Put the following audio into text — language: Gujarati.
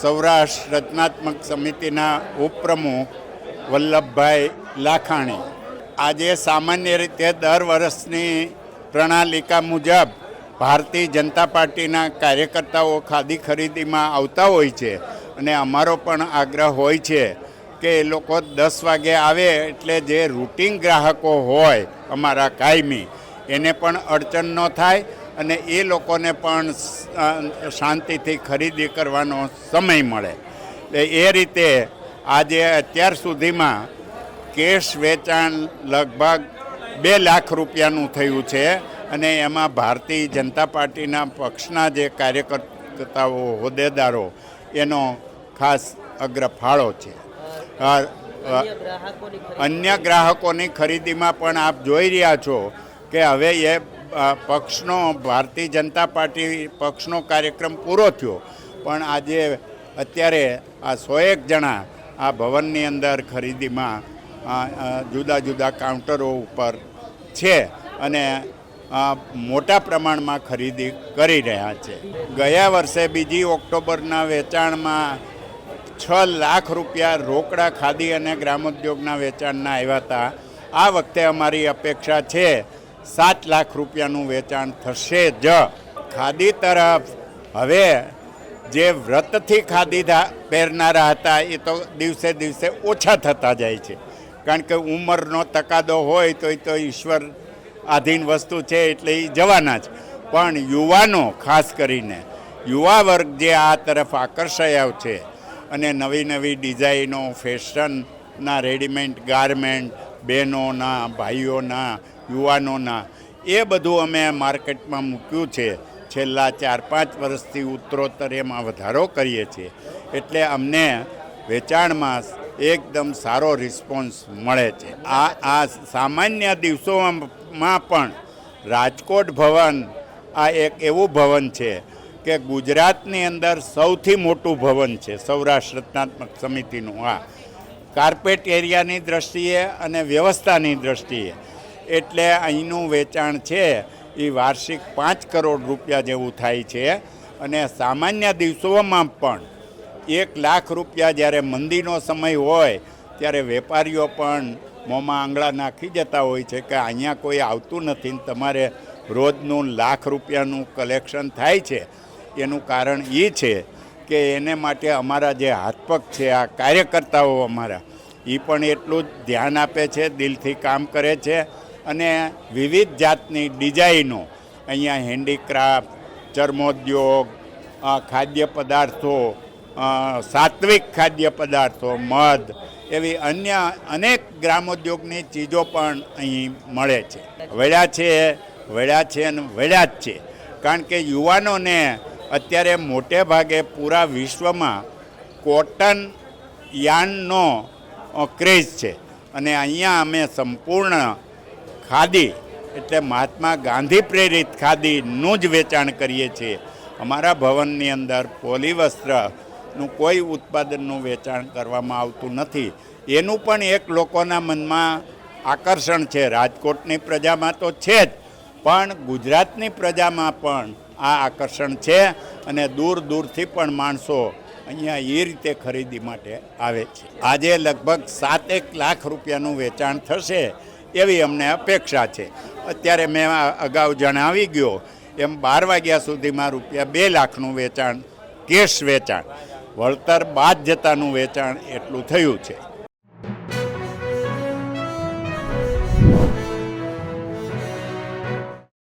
સૌરાષ્ટ્ર રચનાત્મક સમિતિના ઉપપ્રમુખ વલ્લભભાઈ લાખાણી. આજે સામાન્ય રીતે દર વર્ષની પ્રણાલિકા મુજબ ભારતીય જનતા પાર્ટીના કાર્યકર્તાઓ ખાદી ખરીદીમાં આવતા હોય છે અને અમારો પણ આગ્રહ હોય છે કે એ લોકો દસ વાગે આવે એટલે જે રૂટિન ગ્રાહકો હોય અમારા કાયમી, એને પણ અડચણ ન થાય. અને એ લોકોને પણ શાંતિથી ખરીદી કરવાનો સમય મળે. એ રીતે આજે અત્યાર સુધીમાં કેશ વેચાણ લગભગ બે લાખ રૂપિયાનું થયું છે અને એમાં ભારતીય જનતા પાર્ટીના પક્ષના જે કાર્યકર્તાઓ, હોદ્દેદારો, એનો ખાસ અગ્રફાળો છે. અન્ય ગ્રાહકોની ખરીદીમાં પણ આપ જોઈ રહ્યા છો કે હવે એ પક્ષનો, ભારતીય જનતા પાર્ટી પક્ષનો કાર્યક્રમ પૂરો થયો. પણ આજે અત્યારે આ સોએક જણા આ ભવનની અંદર ખરીદીમાં જુદા જુદા કાઉન્ટરો ઉપર છે અને મોટા પ્રમાણમાં ખરીદી કરી રહ્યા છે. ગયા વર્ષે બીજી ઓક્ટોબરના વેચાણમાં છ લાખ રૂપિયા રોકડા ખાદી અને ગ્રામોદ્યોગના વેચાણના આવ્યા હતા. આ વખતે અમારી અપેક્ષા છે સાત લાખ રૂપિયાનું વેચાણ થશે જ. ખાદી તરફ હવે જે વ્રતથી ખાદી પહેરનારા હતા, એ તો દિવસે દિવસે ઓછા થતા જાય છે. કારણ કે ઉંમરનો તકાદો હોય તો એ તો ઈશ્વર આધીન વસ્તુ છે એટલે એ જવાના જ. પણ યુવાનો, ખાસ કરીને યુવા વર્ગ જે આ તરફ આકર્ષાયા છે અને નવી નવી ડિઝાઇનો, ફેશનના રેડીમેડ ગારમેન્ટ બહેનોના, ભાઈઓના, યુવાનોના, એ બધું અમે માર્કેટમાં મૂક્યું છે. છેલ્લા ચાર પાંચ વર્ષથી ઉત્તરોત્તર એમાં વધારો કરીએ છીએ. એટલે અમને વેચાણમાં એકદમ સારો રિસ્પોન્સ મળે છે. આ આ સામાન્ય દિવસોમાં પણ રાજકોટ ભવન આ એક એવું ભવન છે કે ગુજરાતની અંદર સૌથી મોટું ભવન છે સૌરાષ્ટ્ર રચનાત્મક સમિતિનું આ. કાર્પેટ એરિયાની દ્રષ્ટિએ અને વ્યવસ્થાની દ્રષ્ટિએ. એટલે અહીંનું વેચાણ છે, એ વાર્ષિક પાંચ કરોડ રૂપિયા જેવું થાય છે. અને સામાન્ય દિવસોમાં પણ એક લાખ રૂપિયા જ્યારે મંદીનો સમય હોય, ત્યારે વેપારીઓ પણ મોંમાં આંગળા નાખી જતા હોય છે કે અહીંયા કોઈ આવતું નથી ને તમારે રોજનું લાખ રૂપિયાનું કલેક્શન થાય છે. એનું કારણ એ છે કે એને માટે અમારા જે હાથપગ છે, આ કાર્યકર્તાઓ અમારા એ પણ એટલું જ ધ્યાન આપે છે, દિલથી કામ કરે છે અને વિવિધ જાતની ડિઝાઇનો, અહીંયા હેન્ડીક્રાફ્ટ, ચર્મોદ્યોગ ખાદ્ય પદાર્થો સાત્વિક ખાદ્ય પદાર્થો, મધ, એવી અન્ય અનેક ગ્રામોદ્યોગની ચીજો પણ અહીં મળે છે. વળ્યા છે વળ્યા છે અને વળ્યા જ છે. કારણ કે યુવાનોને અત્યારે મોટે ભાગે પૂરા વિશ્વમાં કોટન યાનનો ક્રેઝ છે. અને અહીંયા અમે સંપૂર્ણ ખાદી, એટલે મહાત્મા ગાંધી પ્રેરિત ખાદીનું જ વેચાણ કરીએ છીએ. અમારા ભવનની અંદર પોલીવસ્ત્રનું કોઈ ઉત્પાદનનું વેચાણ કરવામાં આવતું નથી. એનું પણ એક લોકોના મનમાં આકર્ષણ છે. રાજકોટની પ્રજામાં તો છે જ, પણ ગુજરાતની પ્રજામાં પણ આ આકર્ષણ છે અને દૂર દૂરથી પણ માણસો અહીંયા એ રીતે ખરીદી માટે આવે છે. આજે લગભગ સાતેક લાખ રૂપિયાનું વેચાણ થશે એવી અમને અપેક્ષા છે. અત્યારે મેં અગાઉ જણાવી ગયો, એમ બાર વાગ્યા સુધીમાં રૂપિયા બે લાખનું વેચાણ, કેશ વેચાણ, વળતર બાદ જતાનું વેચાણ એટલું થયું છે.